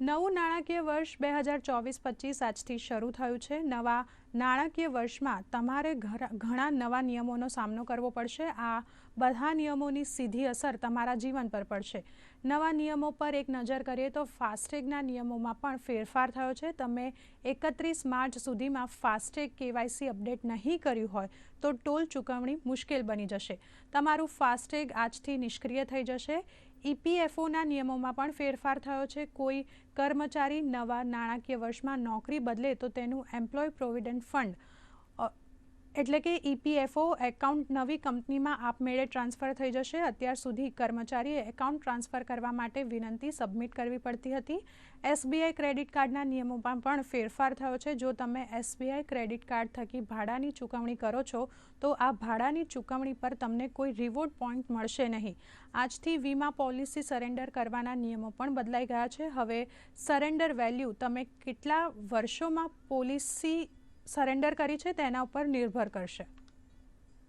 નવું નાણાકીય વર્ષ બે હજાર ચોવીસ પચીસ આજથી શરૂ થયું છે. નવા નાણાકીય વર્ષમાં તમારે ઘણા નવા નિયમોનો સામનો કરવો પડશે. આ બધા નિયમોની સીધી અસર તમારા જીવન પર પડશે. નવા નિયમો પર એક નજર કરીએ તો ફાસ્ટેગના નિયમોમાં પણ ફેરફાર થયો છે. તમે એકત્રીસ માર્ચ સુધીમાં ફાસ્ટેગ કેવાયસી અપડેટ નહીં કર્યું હોય તો ટોલ ચૂકવણી મુશ્કેલ બની જશે. તમારું ફાસ્ટેગ આજથી નિષ્ક્રિય થઈ જશે. ઈપીએફઓના નિયમોમાં પણ ફેરફાર થયો છે. કોઈ કર્મચારી નવા નાણાકીય વર્ષમાં નોકરી બદલે તો તેનું એમ્પ્લોય પ્રોવિડન્ટ ફંડ એટલે કે ઈપીએફઓ એકાઉન્ટ નવી કંપનીમાં આપમેળે ટ્રાન્સફર થઈ જશે. અત્યાર સુધી કર્મચારીએ એકાઉન્ટ ટ્રાન્સફર કરવા માટે વિનંતી સબમિટ કરવી પડતી હતી. એસબીઆઈ ક્રેડિટ કાર્ડના નિયમોમાં પણ ફેરફાર થયો છે. જો તમે એસબીઆઈ ક્રેડિટ કાર્ડ થકી ભાડાની ચૂકવણી કરો છો, તો આ ભાડાની ચૂકવણી પર તમને કોઈ રિવોર્ડ પોઈન્ટ મળશે નહીં. આજથી વીમા પોલિસી સરેન્ડર કરવાના નિયમો પણ બદલાઈ ગયા છે. હવે સરેન્ડર વેલ્યુ તમે કેટલા વર્ષોમાં પોલિસી સરેન્ડર કરી છે તેના ઉપર નિર્ભર કરશે.